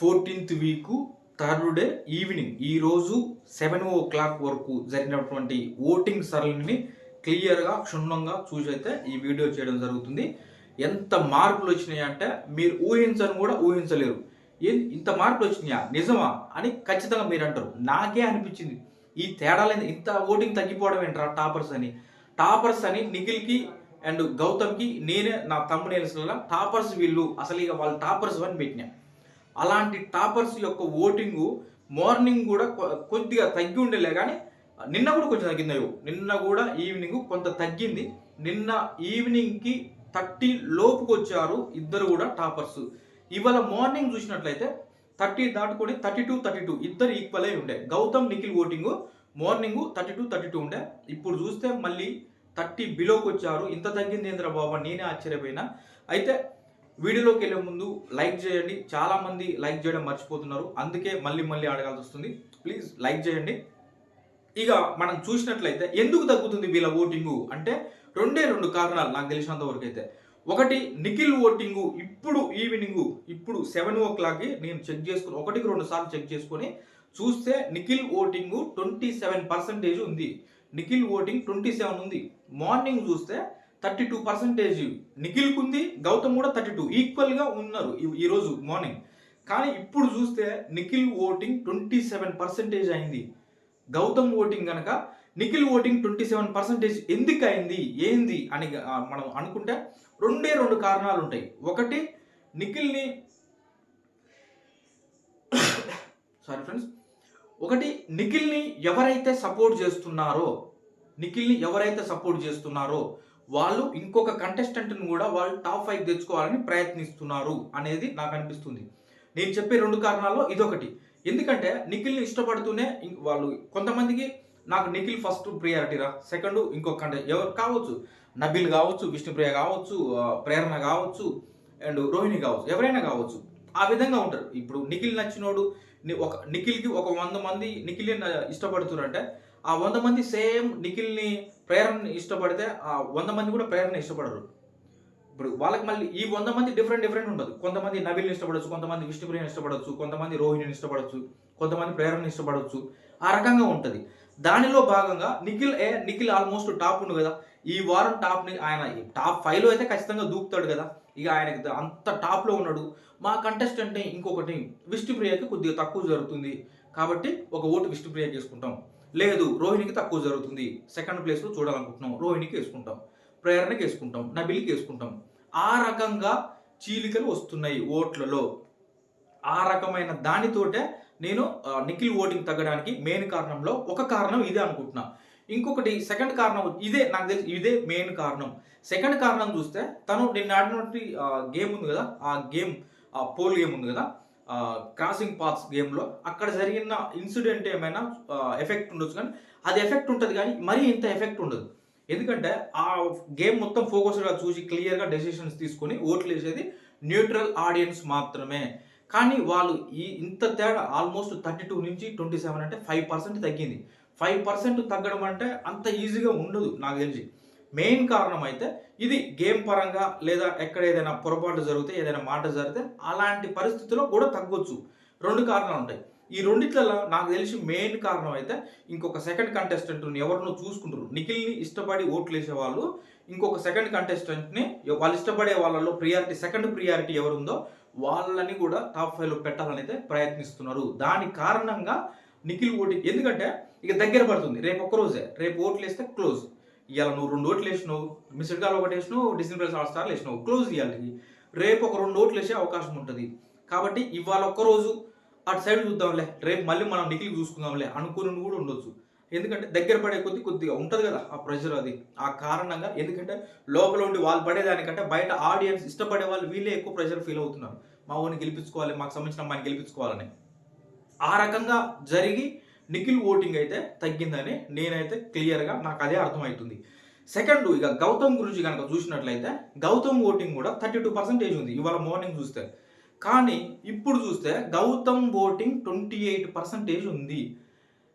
Fourteenth week third day evening ఈరోజు seven o'clock వరకు జరిగినటువంటి ఓటింగ్ సరళిని క్లియర్గా క్షుణ్ణంగా చూసి అయితే ఈ వీడియో చేయడం జరుగుతుంది. ఎంత మార్పులు వచ్చినాయి అంటే మీరు ఊహించని కూడా ఊహించలేరు. ఏ ఇంత మార్పులు వచ్చినాయా? నిజమా? అని ఖచ్చితంగా మీరు అంటారు. నాకే అనిపించింది. ఈ తేడాలేదు ఇంత ఓటింగ్ తగ్గిపోవడం ఏంట్రా టాపర్స్ అని. టాపర్స్ అని నిఖిల్కి అండ్ గౌతమ్కి నేనే నా తమ్మునేల్స్లో టాపర్స్ వీళ్ళు అసలు ఇక వాళ్ళు టాపర్స్ అని పెట్టినా. అలాంటి టాపర్స్ యొక్క ఓటింగు మార్నింగ్ కూడా కొ- కొద్దిగా తగ్గి ఉండేలే కానీ నిన్న కూడా కొంచెం తగ్గింది నిన్న కూడా ఈవినింగ్ కొంత తగ్గింది. నిన్న ఈవినింగ్కి థర్టీ లోపుకి వచ్చారు ఇద్దరు కూడా టాపర్స్. ఇవాళ మార్నింగ్ చూసినట్లయితే థర్టీ దాటుకొని థర్టీ టూ థర్టీ టూ ఇద్దరు ఈక్వల్ అయి ఉండే. Gautam Nikhil voting morning thirty two thirty two ఉండే. ఇప్పుడు చూస్తే మళ్ళీ థర్టీ బిలోకి వచ్చారు ఇంత తగ్గింది ఏంద్రా బాబా? నేనే ఆశ్చర్యపోయినా. అయితే వీడియోలోకి వెళ్ళే ముందు లైక్ చేయండి. చాలామంది లైక్ చేయడం మర్చిపోతున్నారు. అందుకే మళ్ళీ మళ్ళీ అడగాల్సి వస్తుంది. ప్లీజ్ లైక్ చేయండి. ఇక మనం చూసినట్లయితే ఎందుకు తగ్గుతుంది వీళ్ళ ఓటింగు? అంటే రెండే రెండు కారణాలు నాకు తెలిసినంత వరకు అయితే. ఒకటి నిఖిల్ ఓటింగు ఇప్పుడు ఈవినింగ్ ఇప్పుడు సెవెన్ ఓ క్లాక్కి నేను చెక్ చేసుకుని ఒకటికి రెండు సార్లు చెక్ చేసుకొని చూస్తే Nikhil voting twenty seven percentage ఉంది. నిఖిల్ ఓటింగ్ ట్వంటీ సెవెన్ ఉంది. మార్నింగ్ చూస్తే థర్టీ టూ పర్సెంటేజ్ నిఖిల్కి ఉంది గౌతమ్ కూడా థర్టీ టూ. ఈక్వల్గా ఉన్నారు ఈరోజు మార్నింగ్ కానీ ఇప్పుడు చూస్తే Nikhil voting twenty seven percentage అయింది. గౌతమ్ ఓటింగ్ కనుక Nikhil voting twenty seven percentage ఎందుకు అయింది ఏంది అని మనం అనుకుంటే రెండే రెండు కారణాలు ఉంటాయి. ఒకటి నిఖిల్ని సారీ ఫ్రెండ్స్ ఒకటి నిఖిల్ని ఎవరైతే సపోర్ట్ చేస్తున్నారో నిఖిల్ని ఎవరైతే సపోర్ట్ చేస్తున్నారో వాళ్ళు ఇంకొక కంటెస్టెంట్ని కూడా వాళ్ళు టాప్ ఫైవ్ తెచ్చుకోవాలని ప్రయత్నిస్తున్నారు అనేది నాకు అనిపిస్తుంది. నేను చెప్పే రెండు కారణాల్లో ఇదొకటి. ఎందుకంటే నిఖిల్ని ఇష్టపడుతూనే వాళ్ళు కొంతమందికి నాకు నిఖిల్ ఫస్ట్ ప్రియారిటీరా సెకండ్ ఇంకొక కంటే ఎవరు కావచ్చు? నబిల్ కావచ్చు విష్ణుప్రియ కావచ్చు ప్రేరణ కావచ్చు అండ్ రోహిణి కావచ్చు ఎవరైనా కావచ్చు. ఆ విధంగా ఉంటారు. ఇప్పుడు నిఖిల్ నచ్చినోడు ఒక నిఖిల్కి ఒక వంద మంది నిఖిల్ని న- ఇష్టపడుతున్నారంటే ఆ వంద మంది సేమ్ నిఖిల్ని ప్రేరణని ఇష్టపడితే ఆ వంద మంది కూడా ప్రేరణ ఇష్టపడరు. ఇప్పుడు వాళ్ళకి మళ్ళీ ఈ వంద మంది డిఫరెంట్ డిఫరెంట్ ఉండదు. కొంతమంది నవీల్ని ఇష్టపడచ్చు కొంతమంది విష్ణుప్రియని ఇష్టపడచ్చు కొంతమంది రోహిణిని ఇష్టపడచ్చు కొంతమంది ప్రేరణని ఇష్టపడచ్చు. ఆ రకంగా ఉంటుంది. దానిలో భాగంగా నిఖిల్ ఏ నిఖిల్ ఆల్మోస్ట్ టాప్ ఉండు కదా. ఈ వారం టాప్ని ఆయన టాప్ ఫైవ్లో అయితే ఖచ్చితంగా దూకుతాడు కదా. ఇక ఆయనకి అంత టాప్లో ఉన్నాడు. మా కంటెస్టెంట్ ఇంకొకటి విష్ణుప్రియకి కొద్దిగా తక్కువ జరుగుతుంది. కాబట్టి ఒక ఓటు విష్ణుప్రియ చేసుకుంటాం. లేదు రోహిణికి తక్కువ జరుగుతుంది. సెకండ్ ప్లేస్లో చూడాలనుకుంటున్నాం. రోహిణికి వేసుకుంటాం. ప్రేరణకి వేసుకుంటాం. నబిలికి వేసుకుంటాం. ఆ రకంగా చీలికలు వస్తున్నాయి ఓట్లలో. ఆ రకమైన దానితోటే నేను నిఖిల్ ఓటింగ్ తగ్గడానికి మెయిన్ కారణంలో ఒక కారణం ఇదే అనుకుంటున్నా. ఇంకొకటి సెకండ్ కారణం ఇదే నాకు తెలిసి ఇదే మెయిన్ కారణం. సెకండ్ కారణం చూస్తే తను నిన్న ఆడినటువంటి గేమ్ ఉంది కదా ఆ గేమ్ ఆ పోల్ గేమ్ ఉంది కదా క్రాసింగ్ పాత్స్ గేమ్లో అక్కడ జరిగిన ఇన్సిడెంట్ ఏమైనా ఎఫెక్ట్ ఉండొచ్చు కానీ అది ఎఫెక్ట్ ఉంటుంది కానీ మరీ ఇంత ఎఫెక్ట్ ఉండదు. ఎందుకంటే ఆ గేమ్ మొత్తం ఫోకస్గా చూసి క్లియర్గా డెసిషన్స్ తీసుకొని ఓట్లు వేసేది న్యూట్రల్ ఆడియన్స్ మాత్రమే. కానీ వాళ్ళు ఈ ఇంత తేడా ఆల్మోస్ట్ థర్టీ టూ నుంచి ట్వంటీ సెవెన్ అంటే ఫైవ్ పర్సెంట్ తగ్గింది. ఫైవ్ పర్సెంట్ తగ్గడం అంటే అంత ఈజీగా ఉండదు నాకు తెలిసి. మెయిన్ కారణం అయితే ఇది గేమ్ పరంగా లేదా ఎక్కడ ఏదైనా పొరపాటు జరిగితే ఏదైనా మాట జరిగితే అలాంటి పరిస్థితుల్లో కూడా తగ్గొచ్చు. రెండు కారణాలు ఉంటాయి. ఈ రెండిట్లలో నాకు తెలిసి మెయిన్ కారణం అయితే ఇంకొక సెకండ్ కంటెస్టెంట్ని ఎవరినో చూసుకుంటారు. నిఖిల్ని ఇష్టపడి ఓట్లు వేసే వాళ్ళు ఇంకొక సెకండ్ కంటెస్టెంట్ని వాళ్ళు ఇష్టపడే వాళ్ళలో ప్రియారిటీ సెకండ్ ప్రియారిటీ ఎవరుందో వాళ్ళని కూడా టాప్ ఫైవ్లో పెట్టాలని అయితే ప్రయత్నిస్తున్నారు. దాని కారణంగా నిఖిల్ ఓటింగ్ ఎందుకంటే ఇక దగ్గర పడుతుంది. రేపు ఒక్క రోజే రేపు ఓట్లు వేస్తే క్లోజ్. ఇవాళ నువ్వు రెండు ఓట్లు వేసినావు మిస్డ్ కాల్ ఒకటి వేసినావు డిస్నీ ఆల్ స్టార్లు వేసినావు. క్లోజ్ ఇవ్వాలి రేపు ఒక రెండు ఓట్లు వేసే అవకాశం ఉంటుంది. కాబట్టి ఇవాళ ఒక్కరోజు అటు సైడ్ చూద్దాంలే. రేపు మళ్ళీ మనం నిఖిల్ చూసుకుందాంలే అనుకుని కూడా ఉండొచ్చు. ఎందుకంటే దగ్గర పడే కొద్ది కొద్దిగా ఉంటుంది కదా ఆ ప్రెషర్ అది. ఆ కారణంగా ఎందుకంటే లోపల ఉండి వాళ్ళు పడేదానికంటే బయట ఆడియన్స్ ఇష్టపడే వాళ్ళు వీళ్ళే ఎక్కువ ప్రెషర్ ఫీల్ అవుతున్నారు. మా ఊరిని గెలిపించుకోవాలి మాకు సంబంధించిన అమ్మాయిని గెలిపించుకోవాలని. ఆ రకంగా జరిగి నిఖిల్ ఓటింగ్ అయితే తగ్గిందని నేనైతే క్లియర్గా నాకు అదే అర్థమవుతుంది సెకండ్ ఇక గౌతమ్ గురించి కనుక చూసినట్లయితే గౌతమ్ ఓటింగ్ కూడా థర్టీ టూ పర్సెంటేజ్ ఉంది ఇవాళ మార్నింగ్ చూస్తే. కానీ ఇప్పుడు చూస్తే Gautam voting twenty eight percentage ఉంది.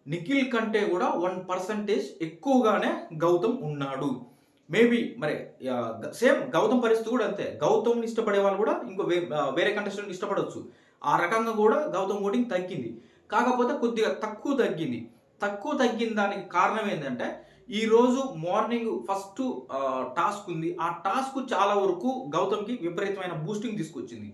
నిఖిల్ కంటే కూడా వన్ పర్సెంటేజ్ ఎక్కువగానే గౌతమ్ ఉన్నాడు. మేబీ మరి సేమ్ గౌతమ్ పరిస్థితి కూడా అంతే. గౌతమ్ని ఇష్టపడే వాళ్ళు కూడా ఇంకో వేరే కంటెస్టెంట్ ఇష్టపడవచ్చు ఆ రకంగా కూడా గౌతమ్ ఓటింగ్ తగ్గింది. కాకపోతే కొద్దిగా తక్కువ తగ్గింది. తక్కువ తగ్గిన దానికి కారణం ఏంటంటే ఈరోజు మార్నింగ్ ఫస్ట్ టాస్క్ ఉంది. ఆ టాస్క్ చాలా వరకు గౌతమ్కి విపరీతమైన బూస్టింగ్ తీసుకొచ్చింది.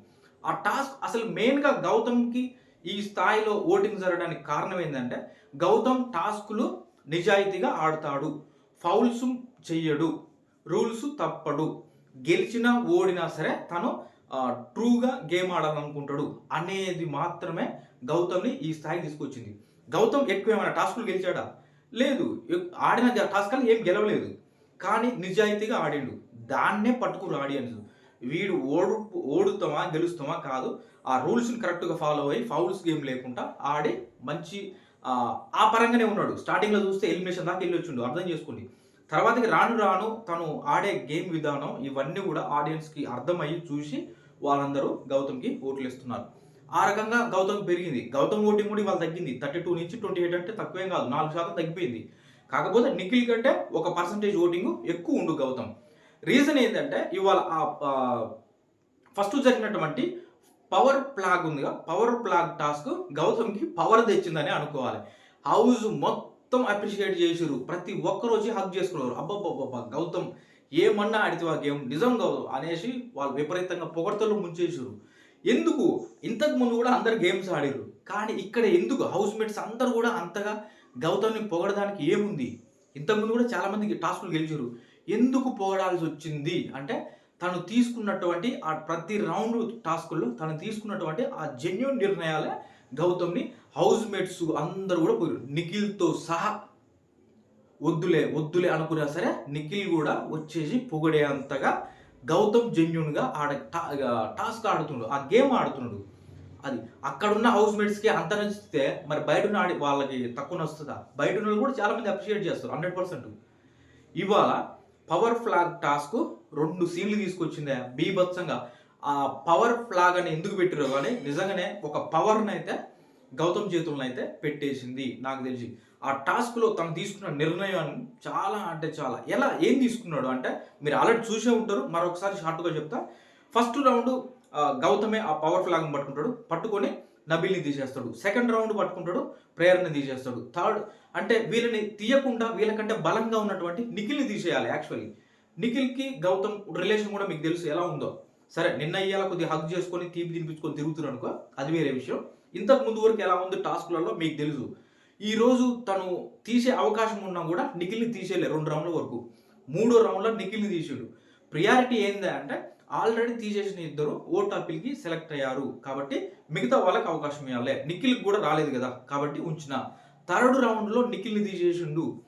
ఆ టాస్క్ అసలు మెయిన్గా గౌతమ్కి ఈ స్థాయిలో ఓటింగ్ జరగడానికి కారణం ఏంటంటే గౌతమ్ టాస్క్లు నిజాయితీగా ఆడతాడు. ఫౌల్స్ చెయ్యడు రూల్స్ తప్పడు. గెలిచినా ఓడినా సరే తను ట్రూగా గేమ్ ఆడాలనుకుంటాడు అనేది మాత్రమే గౌతమ్ని ఈ స్థాయికి తీసుకొచ్చింది. గౌతమ్ ఎక్కువ ఏమైనా టాస్కులు గెలిచాడా? లేదు. ఆడిన టాస్క్లు ఏం గెలవలేదు. కానీ నిజాయితీగా ఆడిండు. దాన్నే పట్టుకురు ఆడియన్స్ వీడు ఓడు ఓడుతామా గెలుస్తామా కాదు. ఆ రూల్స్ని కరెక్ట్గా ఫాలో అయ్యి ఫౌల్స్ గేమ్ లేకుండా ఆడి మంచి ఆ, ఆ పరంగానే ఉన్నాడు. స్టార్టింగ్లో చూస్తే ఎలిమినేషన్ దాకా వెళ్ళి వచ్చిండు. అర్థం చేసుకోండి. తర్వాతకి రాను రాను తను ఆడే గేమ్ విధానం ఇవన్నీ కూడా ఆడియన్స్కి అర్థమయ్యి చూసి వాళ్ళందరూ గౌతమ్కి ఓట్లు ఇస్తున్నారు. ఆ రకంగా గౌతమ్ పెరిగింది. గౌతమ్ ఓటింగ్ కూడా ఇవాళ తగ్గింది. థర్టీ టూ నుంచి ట్వంటీ ఎయిట్ అంటే తక్కువేం కాదు. నాలుగు శాతం తగ్గిపోయింది. కాకపోతే నిఖిల్ కంటే ఒక పర్సంటేజ్ ఓటింగ్ ఎక్కువ ఉండు గౌతమ్. రీజన్ ఏంటంటే ఇవాళ ఆ ఫస్ట్ జరిగినటువంటి పవర్ ప్లాగ్ ఉందిగా పవర్ ప్లాగ్ టాస్క్ గౌతమ్కి పవర్ తెచ్చిందని అనుకోవాలి. హౌస్ మొత్తం అప్రిషియేట్ చేసిరు ప్రతి ఒక్కరు వచ్చి హక్ చేసుకున్నారు అబ్బబ్బబ్బబ్బా గౌతమ్ ఏమన్నా ఆడితే ఆ గేమ్ నిజం కాదు అనేసి వాళ్ళు విపరీతంగా పొగడతలు ముంచేసారు ఎందుకు? ఇంతకు ముందు కూడా అందరు గేమ్స్ ఆడారు. కానీ ఇక్కడ ఎందుకు? హౌస్ మేట్స్ అందరు కూడా అంతగా గౌతమ్ని పొగడడానికి ఏముంది? ఇంతకుముందు కూడా చాలామందికి టాస్కులు గెలిచారు. ఎందుకు పొగడాల్సి వచ్చింది? అంటే తను తీసుకున్నటువంటి ఆ ప్రతి రౌండ్ టాస్కుల్లో తను తీసుకున్నటువంటి ఆ జెన్యున్ నిర్ణయాలే గౌతమ్ని హౌస్ మేట్స్ అందరూ కూడా పోయారు. నిఖిల్తో సహా వద్దులే వద్దులే అనుకున్నా సరే నిఖిల్ కూడా వచ్చేసి పొగడే అంతగా గౌతమ్ జెన్యున్గా ఆడ టా- టాస్క్ ఆడుతున్నాడు. ఆ గేమ్ ఆడుతున్నాడు. అది అక్కడున్న హౌస్ మేట్స్కి అంత నచ్చితే మరి బయట ఉన్న ఆడి వాళ్ళకి తక్కువ నచ్చుతుందా? బయట ఉన్న కూడా చాలా మంది అప్రిషియేట్ చేస్తారు హండ్రెడ్ పర్సెంట్ ఇవాళ పవర్ ఫ్లాగ్ టాస్క్ రెండు సీన్లు తీసుకొచ్చిందే బీభత్సంగా. ఆ పవర్ ఫ్లాగ్ అని ఎందుకు పెట్టారో కానీ నిజంగానే ఒక పవర్ని అయితే గౌతమ్ చేతులను అయితే పెట్టేసింది నాకు తెలిసి. ఆ టాస్క్లో తను తీసుకున్న నిర్ణయం చాలా అంటే చాలా. ఎలా ఏం తీసుకున్నాడు అంటే మీరు ఆల్రెడీ చూసే ఉంటారు మరొకసారి షార్ట్గా చెప్తా. ఫస్ట్ రౌండ్ గౌతమే ఆ పవర్ ఫ్లాగ్ని పట్టుకుంటాడు పట్టుకొని నబీల్ని తీసేస్తాడు. సెకండ్ రౌండ్ పట్టుకుంటాడు ప్రేయర్ని తీసేస్తాడు. థర్డ్ అంటే వీళ్ళని తీయకుండా వీళ్ళకంటే బలంగా ఉన్నటువంటి నిఖిల్ని తీసేయాలి యాక్చువల్లీ. నిఖిల్కి గౌతమ్ రిలేషన్ కూడా మీకు తెలుసు ఎలా ఉందో. సరే నిన్న ఇయ్యాల కొద్దిగా హగ్ చేసుకొని తీపి తినిపించుకొని తిరుగుతున్నాను అనుకో అది వేరే విషయం. ఇంతకు ముందు వరకు ఎలా ఉంది టాస్క్లలో మీకు తెలుసు. ఈరోజు తను తీసే అవకాశం ఉన్నా కూడా నిఖిల్ని తీసేయలే రెండు రౌండ్ల వరకు. మూడో రౌండ్లో నిఖిల్ని తీసాడు. ప్రియారిటీ ఏంది అంటే ఆల్రెడీ తీసేసిన ఇద్దరు ఓట్ అప్పీల్కి సెలెక్ట్ అయ్యారు. కాబట్టి మిగతా వాళ్ళకి అవకాశం ఇవ్వాలి. నిఖిల్కి కూడా రాలేదు కదా. కాబట్టి ఉంచిన థర్డ్ రౌండ్లో నిఖిల్ని తీసేసిండు.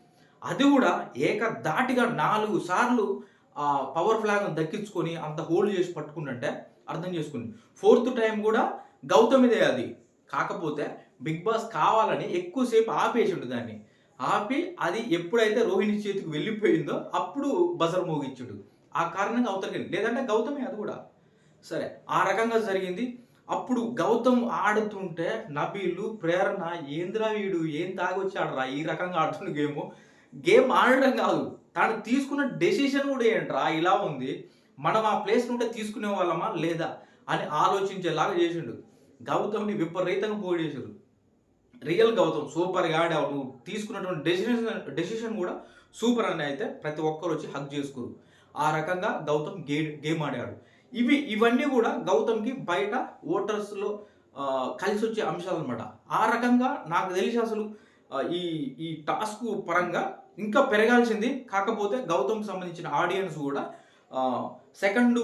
అది కూడా ఏకదాటిగా నాలుగు సార్లు ఆ పవర్ ఫ్లాగ్ దక్కించుకొని అంత హోల్డ్ చేసి పట్టుకుంటే అర్థం చేసుకుంది. ఫోర్త్ టైం కూడా గౌతమిదే అది. కాకపోతే బిగ్ బాస్ కావాలని ఎక్కువసేపు ఆపేసిండు దాన్ని. ఆపి అది ఎప్పుడైతే రోహిణి చేతికి వెళ్ళిపోయిందో అప్పుడు బజర్ మోగించుడు. ఆ కారణంగా అవతలకి లేదంటే గౌతమే అది కూడా. సరే ఆ రకంగా జరిగింది. అప్పుడు గౌతమ్ ఆడుతుంటే నబీలు ప్రేరణ ఏంద్రా వీడు? ఏం తాగొచ్చాడరా? ఈ రకంగా ఆడుతున్న గేమ్. గేమ్ ఆడడం కాదు. తాను తీసుకున్న డెసిషన్ కూడా ఏంట్రా? ఇలా ఉంది. మనం ఆ ప్లేస్ నుండి తీసుకునే వాళ్ళమా? లేదా? అని ఆలోచించేలాగా చేసిండు. గౌతమ్ని విపరీతంగా పోగేశారు రియల్ గౌతమ్ సూపర్గా గాడ్ నువ్వు తీసుకున్నటువంటి డెసిషన్ డెసిషన్ కూడా సూపర్ అని అయితే ప్రతి ఒక్కరు వచ్చి హక్ చేసుకోరు. ఆ రకంగా గౌతమ్ గే గేమ్ ఆడాడు. ఇవి ఇవన్నీ కూడా గౌతమ్కి బయట ఓటర్స్లో కలిసి వచ్చే అంశాలు అనమాట ఆ రకంగా నాకు తెలిసి అసలు ఈ ఈ టాస్క్ పరంగా ఇంకా పెరగాల్సింది కాకపోతే గౌతమ్ సంబంధించిన ఆడియన్స్ కూడా సెకండ్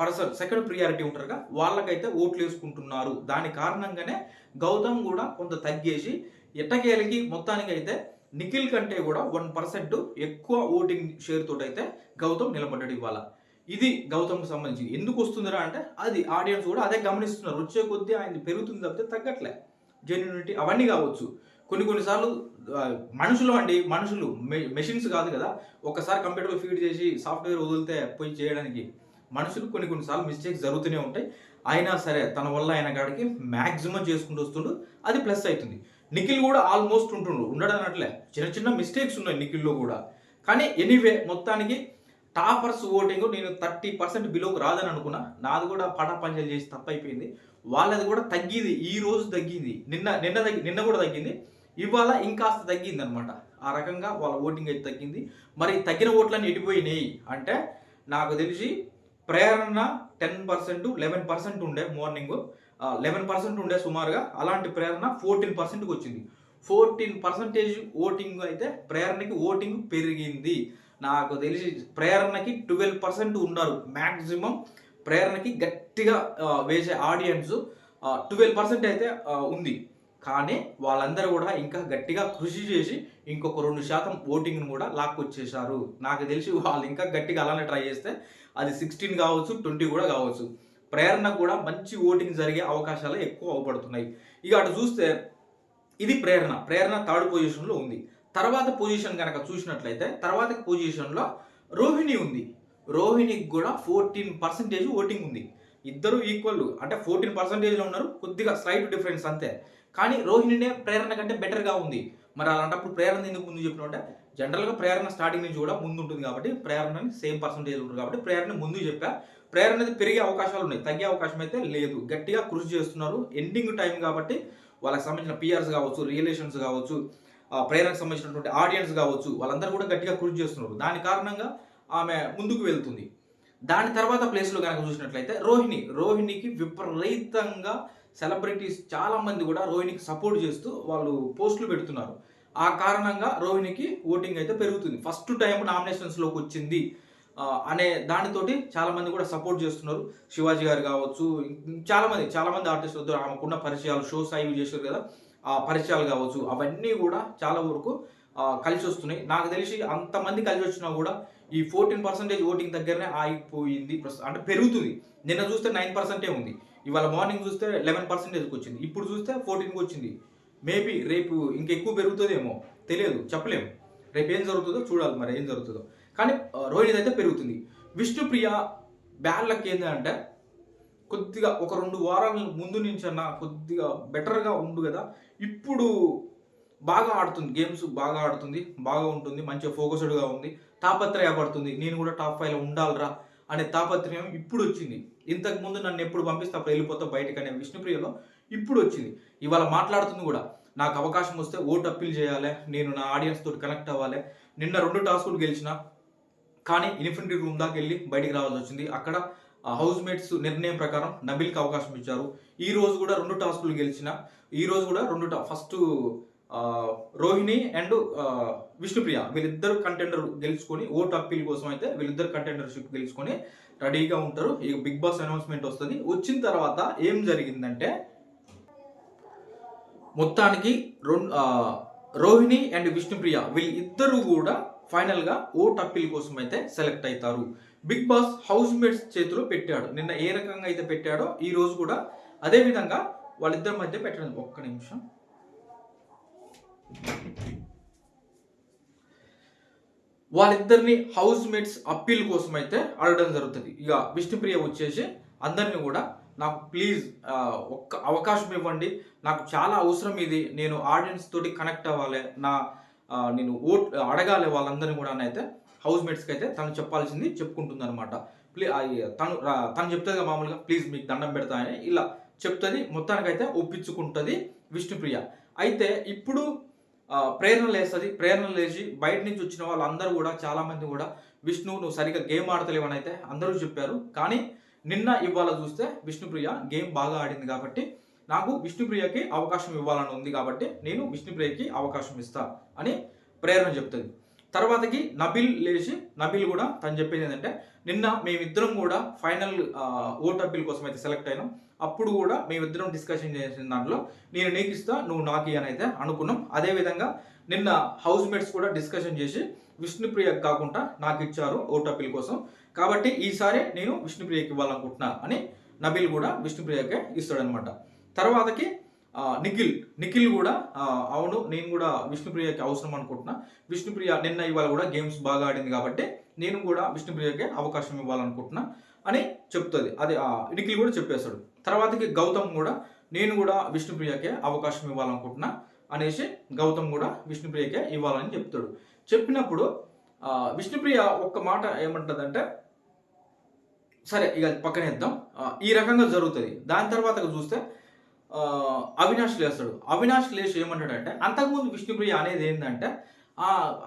పర్సన్ సెకండ్ ప్రియారిటీ ఉంటారుగా వాళ్ళకైతే ఓట్లు వేసుకుంటున్నారు. దాని కారణంగానే గౌతమ్ కూడా కొంత తగ్గేసి ఎట్టకేలకి మొత్తానికి అయితే నిఖిల్ కంటే కూడా వన్ పర్సెంట్ ఎక్కువ ఓటింగ్ షేర్ అయితే గౌతమ్ నిలబడ్డాడు ఇవాళ. ఇది గౌతమ్కి సంబంధించి ఎందుకు వస్తుందిరా అంటే అది ఆడియన్స్ కూడా అదే గమనిస్తున్నారు. వచ్చే కొద్దీ ఆయన పెరుగుతుంది తప్పితే తగ్గట్లే. జెన్యునిటీ అవన్నీ కావచ్చు. కొన్ని కొన్నిసార్లు మనుషులు అండి మనుషులు మెషిన్స్ కాదు కదా ఒకసారి కంప్యూటర్లో ఫీడ్ చేసి సాఫ్ట్వేర్ వదిలితే పోయి చేయడానికి మనుషులు కొన్ని కొన్నిసార్లు మిస్టేక్స్ జరుగుతూనే ఉంటాయి. అయినా సరే తన వల్ల ఆయన కాడికి మ్యాక్సిమం చేసుకుంటూ వస్తుండు. అది ప్లస్ అవుతుంది నిఖిల్ కూడా ఆల్మోస్ట్ ఉంటుండు. ఉండడం అన్నట్లే. చిన్న చిన్న మిస్టేక్స్ ఉన్నాయి నిఖిల్లో కూడా. కానీ ఎనీవే మొత్తానికి టాపర్స్ ఓటింగ్ నేను థర్టీ పర్సెంట్ బిలోకి రాదని అనుకున్నా. నాది కూడా పటా పంచలు చేసి తప్పైపోయింది. వాళ్ళది కూడా తగ్గింది. ఈ రోజు తగ్గింది. నిన్న నిన్న తగ్గి నిన్న కూడా తగ్గింది. ఇవాళ ఇంకాస్త తగ్గింది అనమాట ఆ రకంగా వాళ్ళ ఓటింగ్ అయితే తగ్గింది. మరి తగ్గిన ఓట్లన్నీ ఎడిపోయినాయి అంటే నాకు తెలిసి Prerana ten percent eleven percent ఉండే మార్నింగ్ లెవెన్ పర్సెంట్ ఉండే సుమారుగా అలాంటి ప్రేరణ ఫోర్టీన్ పర్సెంట్కి వచ్చింది. ఫోర్టీన్ పర్సెంటేజ్ ఓటింగ్ అయితే ప్రేరణకి ఓటింగ్ పెరిగింది. నాకు తెలిసి ప్రేరణకి ట్వెల్వ్ పర్సెంట్ ఉన్నారు. మ్యాక్సిమం ప్రేరణకి గట్టిగా వేసే ఆడియన్స్ ట్వెల్వ్ పర్సెంట్ అయితే ఉంది. కానీ వాళ్ళందరూ కూడా ఇంకా గట్టిగా కృషి చేసి ఇంకొక రెండు శాతం ఓటింగ్ను కూడా లాక్కొచ్చేసారు నాకు తెలిసి వాళ్ళు ఇంకా గట్టిగా అలానే ట్రై చేస్తే అది సిక్స్టీన్ కావచ్చు ట్వంటీ కూడా కావచ్చు. ప్రేరణ కూడా మంచి ఓటింగ్ జరిగే అవకాశాలు ఎక్కువ అవపడుతున్నాయి. ఇక అటు చూస్తే ఇది ప్రేరణ. ప్రేరణ థర్డ్ పొజిషన్లో ఉంది. తర్వాత పొజిషన్ కనుక చూసినట్లయితే తర్వాత పొజిషన్లో రోహిణి ఉంది. రోహిణికి కూడా ఫోర్టీన్ పర్సెంటేజ్ ఓటింగ్ ఉంది. ఇద్దరు ఈక్వల్ అంటే ఫోర్టీన్ పర్సెంటేజ్లో ఉన్నారు. కొద్దిగా స్లైట్ డిఫరెన్స్ అంతే. కానీ రోహిణినే ప్రేరణ కంటే బెటర్గా ఉంది. మరి అలాంటప్పుడు ప్రేరణ ఎందుకు ముందు చెప్పినట్టే జనరల్గా ప్రేరణ స్టార్టింగ్ నుంచి కూడా ముందు ఉంటుంది కాబట్టి ప్రేరణని సేమ్ పర్సంటేజ్ ఉంటుంది కాబట్టి ప్రేరణ ముందు చెప్పా. ప్రేరణ అనేది పెరిగే అవకాశాలు ఉన్నాయి. తగ్గే అవకాశం అయితే లేదు. గట్టిగా కృషి చేస్తున్నారు. ఎండింగ్ టైం కాబట్టి వాళ్ళకి సంబంధించిన పిఆర్స్ కావచ్చు రిలేషన్స్ కావచ్చు ఆ ప్రేరణకు సంబంధించినటువంటి ఆడియన్స్ కావచ్చు వాళ్ళందరూ కూడా గట్టిగా కృషి చేస్తున్నారు. దాని కారణంగా ఆమె ముందుకు వెళ్తుంది. దాని తర్వాత ప్లేస్లో కనుక చూసినట్లయితే రోహిణి. రోహిణికి విపరీతంగా సెలబ్రిటీస్ చాలా మంది కూడా రోహిణికి సపోర్ట్ చేస్తూ వాళ్ళు పోస్టులు పెడుతున్నారు. ఆ కారణంగా రోహిణికి ఓటింగ్ అయితే పెరుగుతుంది. ఫస్ట్ టైం నామినేషన్స్లోకి వచ్చింది. అనే దానితోటి చాలామంది కూడా సపోర్ట్ చేస్తున్నారు. శివాజీ గారు కావచ్చు చాలామంది చాలామంది ఆర్టిస్ట్ ఆర్టిస్టులతో ఆమెకున్న పరిచయాలు షోస్ అవి చేశారు కదా ఆ పరిచయాలు కావచ్చు అవన్నీ కూడా చాలా వరకు కలిసి వస్తున్నాయి. నాకు తెలిసి అంతమంది కలిసి వచ్చినా కూడా ఈ ఫోర్టీన్ పర్సెంటేజ్ ఓటింగ్ దగ్గరనే ఆగిపోయింది. అంటే పెరుగుతుంది. నిన్న చూస్తే నైన్ పర్సెంటే ఉంది. ఇవాళ మార్నింగ్ చూస్తే లెవెన్ పర్సెంటేజ్కి వచ్చింది. ఇప్పుడు చూస్తే ఫోర్టీన్కి వచ్చింది. మేబీ రేపు ఇంకెక్కువ పెరుగుతుందేమో తెలియదు చెప్పలేము. రేపు ఏం జరుగుతుందో చూడాలి మరి ఏం జరుగుతుందో. కానీ రోహిణి అయితే పెరుగుతుంది. విష్ణుప్రియ బ్యాడ్ ఏంటంటే కొద్దిగా ఒక రెండు వారాల ముందు నుంచి అన్న కొద్దిగా బెటర్గా ఉండు కదా. ఇప్పుడు బాగా ఆడుతుంది గేమ్స్ బాగా ఆడుతుంది బాగా ఉంటుంది మంచిగా ఫోకస్డ్గా ఉంది తాపత్రయపడుతుంది. నేను కూడా టాప్ ఫైవ్లో ఉండాలిరా అనే తాపత్రయం ఇప్పుడు వచ్చింది. ఇంతకుముందు నన్ను ఎప్పుడు పంపిస్తే అప్పుడు వెళ్ళిపోతా బయటకు అనే విష్ణుప్రియలో ఇప్పుడు వచ్చింది ఇవాళ మాట్లాడుతుంది కూడా. నాకు అవకాశం వస్తే ఓటు అప్పీల్ చేయాలి నేను నా ఆడియన్స్ తోటి కనెక్ట్ అవ్వాలి. నిన్న రెండు టాస్కులు గెలిచిన కానీ ఇన్ఫినిటీ రూమ్ దాకా వెళ్ళి బయటికి రావాల్సి వచ్చింది. అక్కడ హౌస్ మేట్స్ నిర్ణయం ప్రకారం నబిల్కి అవకాశం ఇచ్చారు. ఈ రోజు కూడా రెండు టాస్కులు గెలిచిన ఈ రోజు కూడా రెండు టా ఫస్ట్ రోహిణి అండ్ విష్ణుప్రియ. వీళ్ళిద్దరు కంటెండర్ గెలుచుకొని ఓట్ అప్పీల్ కోసం అయితే వీళ్ళిద్దరు కంటెండర్షిప్ గెలుచుకొని రెడీగా ఉంటారు. ఇక బిగ్ బాస్ అనౌన్స్మెంట్ వస్తుంది. వచ్చిన తర్వాత ఏం జరిగిందంటే మొత్తానికి రెండు రోహిణి అండ్ విష్ణుప్రియ వీళ్ళిద్దరూ కూడా ఫైనల్గా ఓట్ అప్పీల్ కోసం అయితే సెలెక్ట్ అవుతారు బిగ్ బాస్ హౌస్ మేట్స్ చేతిలో పెట్టాడు. నిన్న ఏ రకంగా అయితే పెట్టాడో ఈ రోజు కూడా అదే విధంగా వాళ్ళిద్దరి మధ్య పెట్టడం. ఒక్క నిమిషం. వాళ్ళిద్దరిని హౌస్ మేట్స్ అప్పీల్ కోసం అయితే అడగడం జరుగుతుంది. ఇక విష్ణుప్రియ వచ్చేసి అందరిని కూడా నాకు ప్లీజ్ ఒక్క అవకాశం ఇవ్వండి. నాకు చాలా అవసరం ఇది. నేను ఆడియన్స్ తోటి కనెక్ట్ అవ్వాలి. నా నేను ఓట్ అడగాలి వాళ్ళందరినీ కూడా అయితే హౌస్ మేట్స్కి అయితే తను చెప్పాల్సింది చెప్పుకుంటుంది అనమాట ప్లీ తను తను చెప్తుంది మామూలుగా ప్లీజ్ మీకు దండం పెడతా అని. ఇలా చెప్తుంది. మొత్తానికైతే ఒప్పించుకుంటుంది విష్ణుప్రియ. అయితే ఇప్పుడు ప్రేరణ లేస్తుంది. ప్రేరణ లేచి బయట నుంచి వచ్చిన వాళ్ళందరూ కూడా చాలామంది కూడా విష్ణు నువ్వు సరిగ్గా గేమ్ ఆడతలేవని అయితే అందరూ చెప్పారు. కానీ నిన్న ఇవాళ చూస్తే విష్ణుప్రియ గేమ్ బాగా ఆడింది కాబట్టి నాకు విష్ణుప్రియకి అవకాశం ఇవ్వాలని ఉంది కాబట్టి నేను విష్ణుప్రియకి అవకాశం ఇస్తా అని ప్రేరణ చెప్తుంది. తర్వాతకి నబిల్ లేచి నబిల్ కూడా తను చెప్పేది ఏంటంటే నిన్న మేమిద్దరం కూడా ఫైనల్ ఓట్ అప్పీల్ కోసం అయితే సెలెక్ట్ అయినాం. అప్పుడు కూడా మేమిద్దరం డిస్కషన్ చేసిన దాంట్లో నేను నీకు ఇస్తా నువ్వు నాకు అని అయితే అనుకున్నాం. అదేవిధంగా నిన్న హౌస్ మేట్స్ కూడా డిస్కషన్ చేసి విష్ణుప్రియ కాకుండా నాకు ఇచ్చారు ఓట్ అప్పీల్ కోసం. కాబట్టి ఈసారి నేను విష్ణుప్రియకి ఇవ్వాలనుకుంటున్నా అని నబిల్ కూడా విష్ణుప్రియకే ఇస్తాడనమాట తర్వాతకి నిఖిల్. నిఖిల్ కూడా అవును నేను కూడా విష్ణుప్రియకి అవసరం అనుకుంటున్నా. విష్ణుప్రియ నిన్న ఇవాళ కూడా గేమ్స్ బాగా ఆడింది కాబట్టి నేను కూడా విష్ణుప్రియకి అవకాశం ఇవ్వాలనుకుంటున్నా అని చెప్తుంది. అది నిఖిల్ కూడా చెప్పేస్తాడు. తర్వాతకి గౌతమ్ కూడా నేను కూడా విష్ణుప్రియకే అవకాశం ఇవ్వాలనుకుంటున్నా అనేసి గౌతమ్ కూడా విష్ణుప్రియకే ఇవ్వాలని చెప్తాడు. చెప్పినప్పుడు విష్ణుప్రియ ఒక్క మాట ఏమంటుందంటే సరే ఇక అది పక్కన ఈ రకంగా జరుగుతుంది. దాని తర్వాత చూస్తే అవినాష్ లేస్తాడు. అవినాష్ లేచి ఏమంటాడంటే అంతకుముందు విష్ణుప్రియ అనేది ఏంటంటే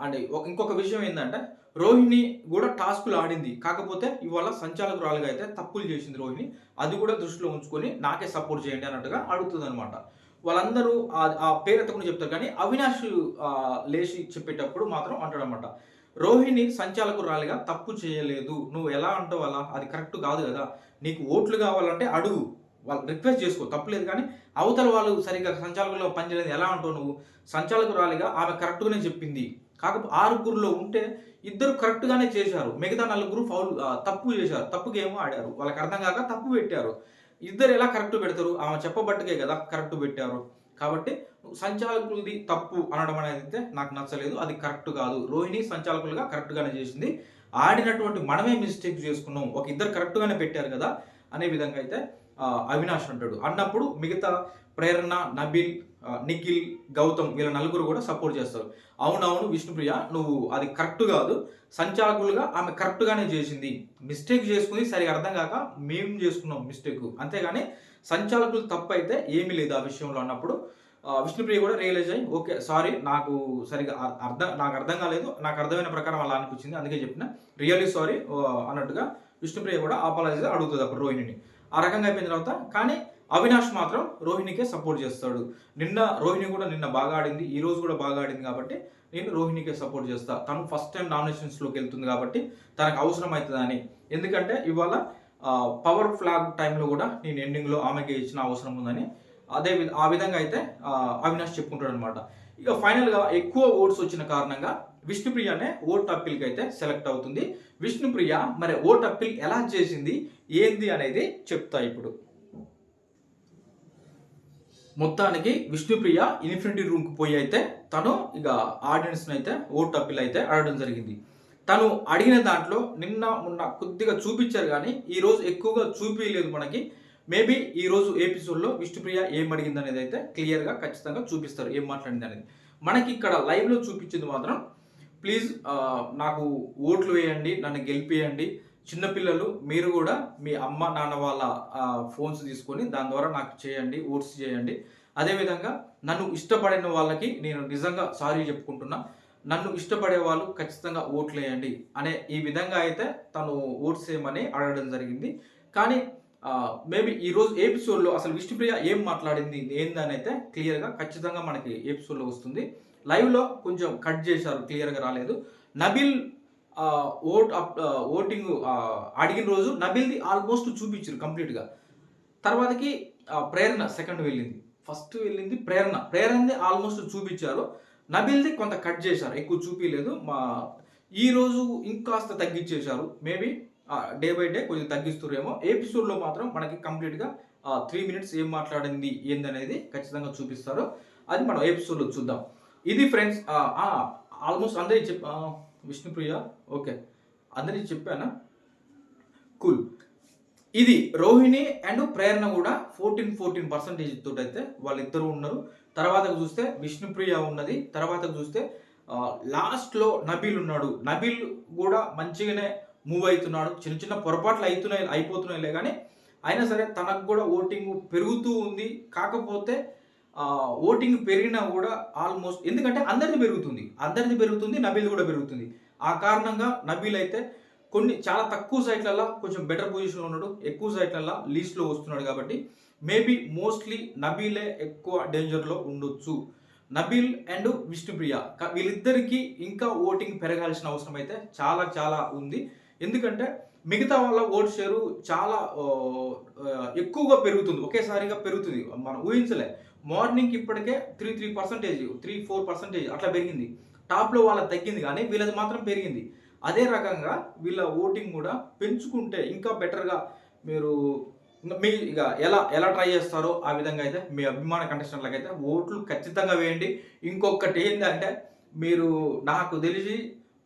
అంటే ఒక- ఇంకొక విషయం ఏంటంటే రోహిణి కూడా టాస్కులు ఆడింది. కాకపోతే ఇవాళ సంచాలకురాలుగా అయితే తప్పులు చేసింది రోహిణి. అది కూడా దృష్టిలో ఉంచుకొని నాకే సపోర్ట్ చేయండి అన్నట్టుగా అడుగుతుంది అనమాట వాళ్ళందరూ ఆ- ఆ పేరు ఎత్తకుండా చెప్తారు. కానీ అవినాష్ లేచి చెప్పేటప్పుడు మాత్రం అంటాడనమాట రోహిణి సంచాలకురాలిగా తప్పు చేయలేదు. నువ్వు ఎలా అంటావు అలా? అది కరెక్ట్ కాదు కదా. నీకు ఓట్లు కావాలంటే అడుగు. వాళ్ళు రిక్వెస్ట్ చేసుకో. తప్పులేదు కానీ అవతల వాళ్ళు సరిగ్గా సంచాలకుల్లో పనిచేయలేదు ఎలా అంటావు నువ్వు? సంచాలకురాలిగా ఆమె కరెక్ట్గానే చెప్పింది. కాకపోతే ఆరుగురులో ఉంటే ఇద్దరు కరెక్ట్గానే చేశారు. మిగతా నలుగురు ఫౌల్ తప్పు చేశారు. తప్పు గేమ్ ఆడారు. వాళ్ళకి అర్థం కాక తప్పు పెట్టారు. ఇద్దరు ఎలా కరెక్ట్ పెడతారు? ఆమె చెప్పబట్టుకే కదా కరెక్ట్ పెట్టారు. కాబట్టి సంచాలకులది తప్పు అనడం అనేది అయితే నాకు నచ్చలేదు. అది కరెక్ట్ కాదు. రోహిణి సంచాలకులుగా కరెక్ట్గానే చేసింది. ఆడినటువంటి మనమే మిస్టేక్ చేసుకున్నాం. ఒక ఇద్దరు కరెక్ట్గానే పెట్టారు కదా అనే విధంగా అయితే అవినాష్ అంటాడు. అన్నప్పుడు మిగతా ప్రేరణ నబిల్ నిఖిల్ గౌతమ్ వీళ్ళ నలుగురు కూడా సపోర్ట్ చేస్తారు. అవునవును విష్ణుప్రియ నువ్వు అది కరెక్ట్ కాదు. సంచాలకులుగా ఆమె కరెక్ట్గానే చేసింది. మిస్టేక్ చేసుకుంది సరిగా అర్థం కాక మేము చేసుకున్నాం మిస్టేక్. అంతేగాని సంచాలకులు తప్పు అయితే ఏమీ లేదు ఆ విషయంలో అన్నప్పుడు. విష్ణుప్రియ కూడా రియలైజ్ అయ్యి ఓకే సారీ నాకు సరిగా అర్థం నాకు అర్థం కాలేదు నాకు అర్థమైన ప్రకారం అలా అనిపించింది అందుకే చెప్పిన. రియల్లీ సారీ అన్నట్టుగా విష్ణుప్రియ కూడా ఆపాలజీ అడుగుతుంది అప్పుడు రోహిణిని. ఆ రకంగా అయిపోయిన తర్వాత కానీ అవినాష్ మాత్రం రోహిణికే సపోర్ట్ చేస్తాడు. నిన్న రోహిణి కూడా నిన్న బాగా ఆడింది ఈ రోజు కూడా బాగా ఆడింది కాబట్టి నేను రోహిణికే సపోర్ట్ చేస్తా. తను ఫస్ట్ టైం నామినేషన్స్లోకి వెళ్తుంది కాబట్టి తనకు అవసరం అవుతుందని ఎందుకంటే ఇవాళ పవర్ ఫ్లాగ్ టైంలో కూడా నేను ఎండింగ్లో ఆమెకి ఇచ్చిన అవసరం ఉందని అదే ఆ విధంగా అయితే అవినాష్ చెప్పుకుంటాడు అనమాట ఇక ఫైనల్గా ఎక్కువ ఓట్స్ వచ్చిన కారణంగా విష్ణుప్రియనే ఓట్ అప్పీల్కి అయితే సెలెక్ట్ అవుతుంది. విష్ణుప్రియ మరి ఓట్ అప్పీల్ ఎలా చేసింది? ఏంది అనేది చెప్తా ఇప్పుడు. మొత్తానికి విష్ణుప్రియ ఇన్ఫినిటీ రూమ్కి పోయి అయితే తను ఇక ఆడియన్స్ని అయితే ఓట్ అప్పీల్ అయితే అడగడం జరిగింది. తను అడిగిన దాంట్లో నిన్న మొన్న కొద్దిగా చూపించారు కానీ ఈ రోజు ఎక్కువగా చూపించలేదు మనకి. మేబీ ఈ రోజు ఎపిసోడ్లో విష్ణుప్రియ ఏం అడిగింది అనేది అయితే క్లియర్గా ఖచ్చితంగా చూపిస్తారు ఏం మాట్లాడింది అనేది మనకి ఇక్కడ లైవ్లో చూపించింది మాత్రం ప్లీజ్ నాకు ఓట్లు వేయండి నన్ను గెలిపియండి. చిన్నపిల్లలు మీరు కూడా మీ అమ్మ నాన్న వాళ్ళ ఫోన్స్ తీసుకొని దాని ద్వారా నాకు చేయండి ఓట్స్ చేయండి. అదేవిధంగా నన్ను ఇష్టపడిన వాళ్ళకి నేను నిజంగా సారీ చెప్పుకుంటున్నా. నన్ను ఇష్టపడే వాళ్ళు ఖచ్చితంగా ఓట్లు వేయండి అనే ఈ విధంగా అయితే తను ఓట్స్ వేయమని అడగడం జరిగింది. కానీ మేబీ ఈరోజు ఎపిసోడ్లో అసలు విష్ణుప్రియ ఏం మాట్లాడింది ఏందని అయితే క్లియర్గా ఖచ్చితంగా మనకి ఎపిసోడ్లో వస్తుంది. లైవ్లో కొంచెం కట్ చేశారు క్లియర్గా రాలేదు. నబిల్ ఓట్ అప్ ఓటింగ్ అడిగిన రోజు నబిల్ది ఆల్మోస్ట్ చూపించారు కంప్లీట్గా తర్వాతకి ఆ, ప్రేరణ సెకండ్ వెళ్ళింది. ఫస్ట్ వెళ్ళింది ప్రేరణ. ప్రేరణది ఆల్మోస్ట్ చూపించారు. నబిల్ది కొంత కట్ చేశారు ఎక్కువ చూపించలేదు. మా ఈరోజు ఇంకాస్త తగ్గించేశారు. మేబీ డే బై డే కొంచెం తగ్గిస్తురేమో ఎపిసోడ్లో మాత్రం మనకి కంప్లీట్గా త్రీ మినిట్స్ ఏం మాట్లాడింది ఏందనేది ఖచ్చితంగా చూపిస్తారు. అది మనం ఎపిసోడ్లో చూద్దాం. ఇది ఫ్రెండ్స్ ఆల్మోస్ట్ అందరికి చెప్ విష్ణుప్రియ ఓకే. అందరికి చెప్పానా? కూల్ ఇది రోహిణి అండ్ ప్రేరణ కూడా ఫోర్టీన్ ఫోర్టీన్ పర్సెంటేజ్ తోటి అయితే వాళ్ళిద్దరూ ఉన్నారు. తర్వాత చూస్తే విష్ణుప్రియ ఉన్నది. తర్వాత చూస్తే లాస్ట్లో నబీల్ ఉన్నాడు. నబీల్ కూడా మంచిగానే మూవ్ అవుతున్నాడు. చిన్న చిన్న పొరపాట్లు అవుతున్నాయి అయిపోతున్నాయిలే కానీ అయినా సరే తనకు కూడా ఓటింగ్ పెరుగుతూ ఉంది. కాకపోతే ఓటింగ్ పెరిగినా కూడా ఆల్మోస్ట్ ఎందుకంటే అందరిది పెరుగుతుంది. అందరిది పెరుగుతుంది నబీల్ కూడా పెరుగుతుంది. ఆ కారణంగా నబీల్ అయితే కొన్ని చాలా తక్కువ సైట్లలో కొంచెం బెటర్ పొజిషన్లో ఉన్నాడు. ఎక్కువ సైట్లలో లీస్ట్లో వస్తున్నాడు కాబట్టి మేబీ మోస్ట్లీ నబీలే ఎక్కువ డేంజర్లో ఉండొచ్చు. నబీల్ అండ్ విష్ణుప్రియ వీళ్ళిద్దరికీ ఇంకా ఓటింగ్ పెరగాల్సిన అవసరం అయితే చాలా చాలా ఉంది. ఎందుకంటే మిగతా వాళ్ళ ఓట్ షేరు చాలా ఎక్కువగా పెరుగుతుంది. ఒకేసారిగా పెరుగుతుంది. మనం ఊహించలే. మార్నింగ్ ఇప్పటికే three three percentage three four percentage అట్లా పెరిగింది. టాప్లో వాళ్ళ తగ్గింది కానీ వీళ్ళది మాత్రం పెరిగింది. అదే రకంగా వీళ్ళ ఓటింగ్ కూడా పెంచుకుంటే ఇంకా బెటర్గా మీరు మీ ఇక ఎలా ఎలా ట్రై చేస్తారో ఆ విధంగా అయితే మీ అభిమాన కంటెస్టెంట్లకైతే అయితే ఓట్లు ఖచ్చితంగా వేయండి. ఇంకొకటి ఏంటంటే మీరు నాకు తెలిసి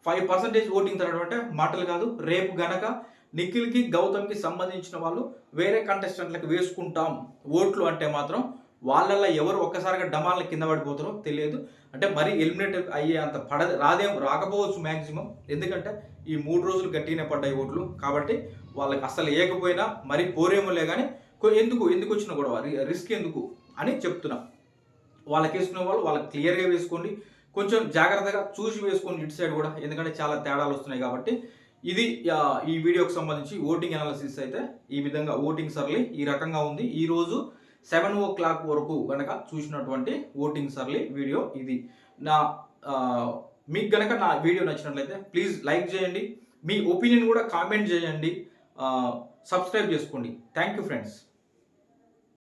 ఫైవ్ పర్సెంటేజ్ ఓటింగ్ తరగడం అంటే మాటలు కాదు రేపు గనక నిఖిల్కి గౌతమ్కి సంబంధించిన వాళ్ళు వేరే కంటెస్టెంట్లకు వేసుకుంటాం ఓట్లు అంటే మాత్రం వాళ్ళల్లో ఎవరు ఒక్కసారిగా డమాల కింద పడిపోతారో తెలియదు. అంటే మరీ ఎలిమినేట్ అయ్యే అంత పడ రాదేం రాకపోవచ్చు మ్యాక్సిమం ఎందుకంటే ఈ మూడు రోజులు గట్టిగానే పడ్డాయి ఓట్లు. కాబట్టి వాళ్ళకి అసలు వేయకపోయినా మరి పోరేమోలే కానీ ఎందుకు ఎందుకు వచ్చిన గొడవ? రి- రిస్క్ ఎందుకు అని చెప్తున్నా. వాళ్ళకి వేసుకునే వాళ్ళు వాళ్ళకి క్లియర్గా వేసుకోండి. కొంచెం జాగ్రత్తగా చూసి వేసుకోండి ఇటు సైడ్ కూడా ఎందుకంటే చాలా తేడాలు వస్తున్నాయి కాబట్టి. ఇది ఈ వీడియోకి సంబంధించి ఓటింగ్ అనాలిసిస్ అయితే ఈ విధంగా ఓటింగ్ సర్లీ ఈ రకంగా ఉంది. ఈ రోజు సెవెన్ ఓ క్లాక్ వరకు గనక చూసినటువంటి ఓటింగ్ సర్లీ వీడియో ఇది. నా మీకు గనక నా వీడియో నచ్చినట్లయితే ప్లీజ్ లైక్ చేయండి. మీ ఒపీనియన్ కూడా కామెంట్ చేయండి. సబ్స్క్రైబ్ చేసుకోండి. Thank you friends.